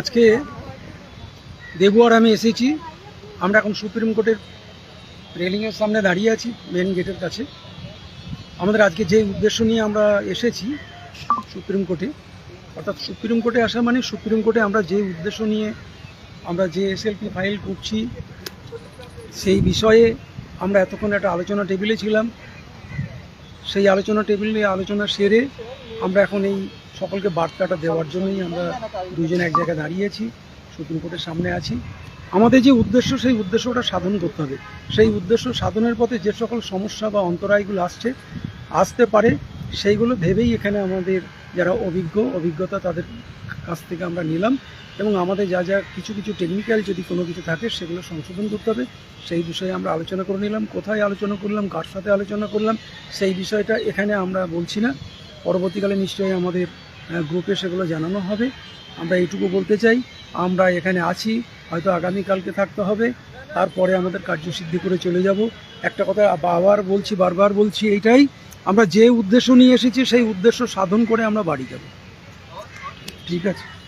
আজকে দেবুয়ার আমি এসেছি। আমরা এখন সুপ্রিম কোর্টের রেলিংয়ের সামনে দাঁড়িয়ে আছি মেন গেটের কাছে। আমাদের আজকে যে উদ্দেশ্য নিয়ে আমরা এসেছি সুপ্রিম কোর্টে, অর্থাৎ সুপ্রিম কোর্টে আসা মানে সুপ্রিম কোর্টে আমরা যে উদ্দেশ্য নিয়ে আমরা যে এসএলপি ফাইল করছি, সেই বিষয়ে আমরা এতক্ষণ একটা আলোচনা টেবিলে ছিলাম। সেই আলোচনা টেবিলে আলোচনা সেরে আমরা এখন এই সকলকে বার্তাটা দেওয়ার জন্যই আমরা দুজন এক জায়গায় দাঁড়িয়েছি, সুপ্রিম কোর্টের সামনে আছি। আমাদের যে উদ্দেশ্য, সেই উদ্দেশ্যটা সাধন করতে হবে। সেই উদ্দেশ্য সাধনের পথে যে সকল সমস্যা বা অন্তরায়গুলো আসছে, আসতে পারে, সেইগুলো ভেবেই এখানে আমাদের যারা অভিজ্ঞ, অভিজ্ঞতা তাদের কাছ থেকে আমরা নিলাম এবং আমাদের যা যা কিছু কিছু টেকনিক্যাল যদি কোনো কিছু থাকে, সেগুলো সংশোধন করতে হবে। সেই বিষয়ে আমরা আলোচনা করে নিলাম, কোথায় আলোচনা করলাম, কার সাথে আলোচনা করলাম, সেই বিষয়টা এখানে আমরা বলছি না। পরবর্তীকালে নিশ্চয়ই আমাদের গ্রুপে সেগুলো জানানো হবে। আমরা এইটুকু বলতে চাই, আমরা এখানে আছি, হয়তো আগামীকালকে থাকতে হবে। তারপরে আমাদের কার্যসিদ্ধি করে চলে যাব। একটা কথা বাবার বলছি, বারবার বলছি এইটাই, আমরা যে উদ্দেশ্য নিয়ে এসেছি, সেই উদ্দেশ্য সাধন করে আমরা বাড়ি যাব। ঠিক আছে?